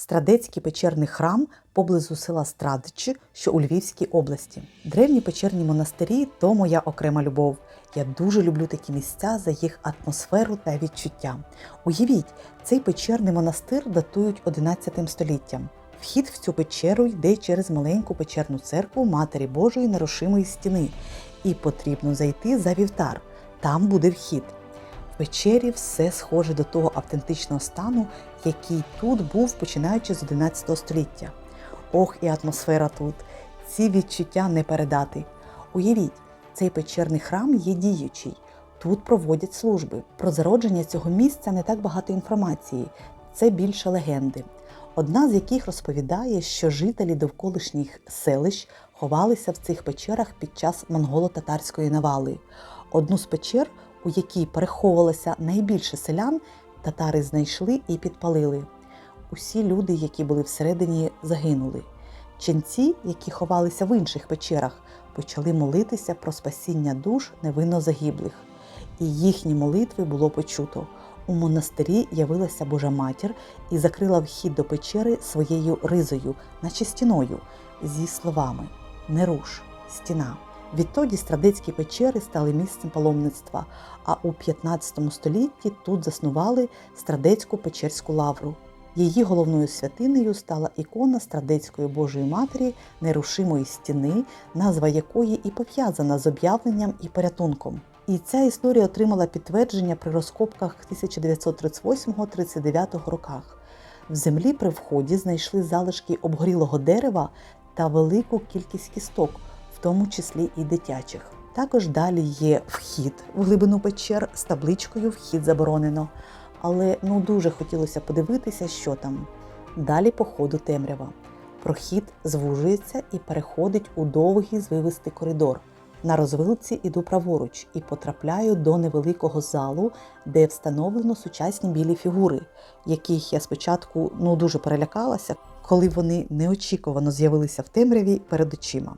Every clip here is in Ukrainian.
Страдецький печерний храм поблизу села Страдичі, що у Львівській області. Древні печерні монастирі то моя окрема любов. Я дуже люблю такі місця за їх атмосферу та відчуття. Уявіть, цей печерний монастир датують 11 століттям. Вхід в цю печеру йде через маленьку печерну церкву Матері Божої нерушимої стіни, і потрібно зайти за вівтар. Там буде вхід. Печері все схоже до того автентичного стану, який тут був починаючи з 11 століття. Ох, і атмосфера тут. Ці відчуття не передати. Уявіть, цей печерний храм є діючий. Тут проводять служби. Про зародження цього місця не так багато інформації, це більше легенди. Одна з яких розповідає, що жителі довколишніх селищ ховалися в цих печерах під час монголо-татарської навали. Одну з печер, у якій переховувалося найбільше селян, татари знайшли і підпалили. Усі люди, які були всередині, загинули. Ченці, які ховалися в інших печерах, почали молитися про спасіння душ невинно загиблих. І їхні молитви було почуто. У монастирі явилася Божа матір і закрила вхід до печери своєю ризою, наче стіною, зі словами Не руш, стіна. Відтоді страдецькі печери стали місцем паломництва, а у 15 столітті тут заснували страдецьку печерську лавру. Її головною святинею стала ікона Страдецької Божої Матері нерушимої стіни, назва якої і пов'язана з об'явленням і порятунком. І ця історія отримала підтвердження при розкопках 1938-39 роках. В землі при вході знайшли залишки обгорілого дерева та велику кількість кісток, тому числі і дитячих. Також далі є вхід в глибину печер з табличкою Вхід заборонено. Але ну дуже хотілося подивитися, що там. Далі по ходу темрява. Прохід звужується і переходить у довгий звивистий коридор. На розвилці іду праворуч і потрапляю до невеликого залу, де встановлено сучасні білі фігури, яких я спочатку ну дуже перелякалася, коли вони неочікувано з'явилися в темряві перед очима.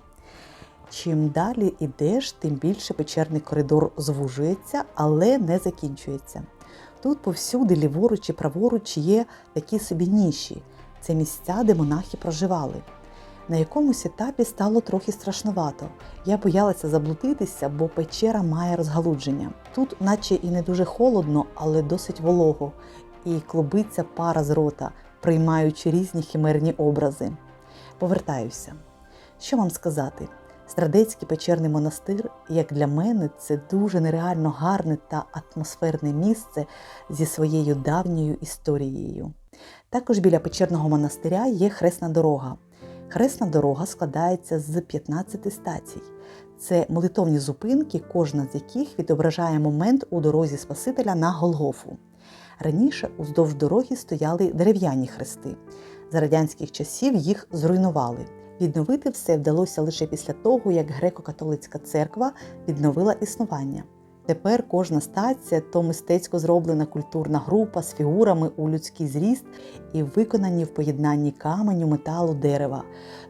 Чим далі йдеш, тим більше печерний коридор звужується, але не закінчується. Тут повсюди, ліворуч і праворуч, є такі собі ніші. Це місця, де монахи проживали. На якомусь етапі стало трохи страшновато. Я боялася заблудитися, бо печера має розгалудження. Тут, наче і не дуже холодно, але досить волого, і клубиться пара з рота, приймаючи різні химерні образи. Повертаюся. Що вам сказати? Страдецький печерний монастир, як для мене, це дуже нереально гарне та атмосферне місце зі своєю давньою історією. Також біля печерного монастиря є хресна дорога. Хресна дорога складається з 15 стацій. Це молитовні зупинки, кожна з яких відображає момент у дорозі Спасителя на Голгофу. Раніше уздовж дороги стояли дерев'яні хрести. За радянських часів їх зруйнували. Відновити все вдалося лише після того, як греко-католицька церква відновила існування. Тепер кожна стація то мистецько зроблена культурна група з фігурами у людський зріст і виконані в поєднанні каменю, металу, дерева,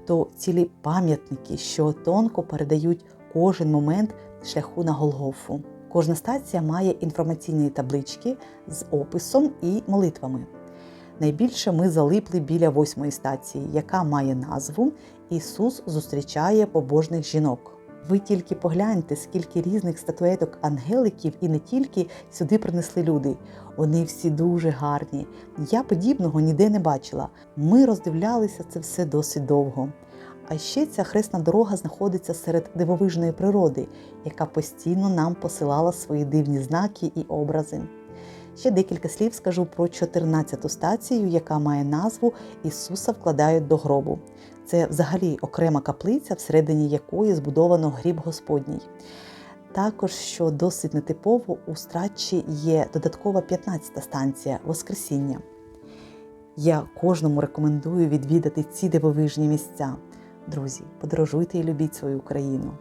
то цілі пам'ятники, що тонко передають кожен момент шляху на Голгофу. Кожна стація має інформаційні таблички з описом і молитвами. Найбільше ми залипли біля восьмої стації, яка має назву Ісус зустрічає побожних жінок. Ви тільки погляньте, скільки різних статуеток ангеликів і не тільки сюди принесли люди. Вони всі дуже гарні. Я подібного ніде не бачила. Ми роздивлялися це все досить довго. А ще ця хресна дорога знаходиться серед дивовижної природи, яка постійно нам посилала свої дивні знаки і образи. Ще декілька слів скажу про 14-ту стацію, яка має назву Ісуса вкладають до гробу. Це взагалі окрема каплиця, всередині якої збудовано гріб Господній. Також, що досить нетипово, у Страчі є додаткова 15-та станція Воскресіння. Я кожному рекомендую відвідати ці дивовижні місця. Друзі, подорожуйте і любіть свою Україну.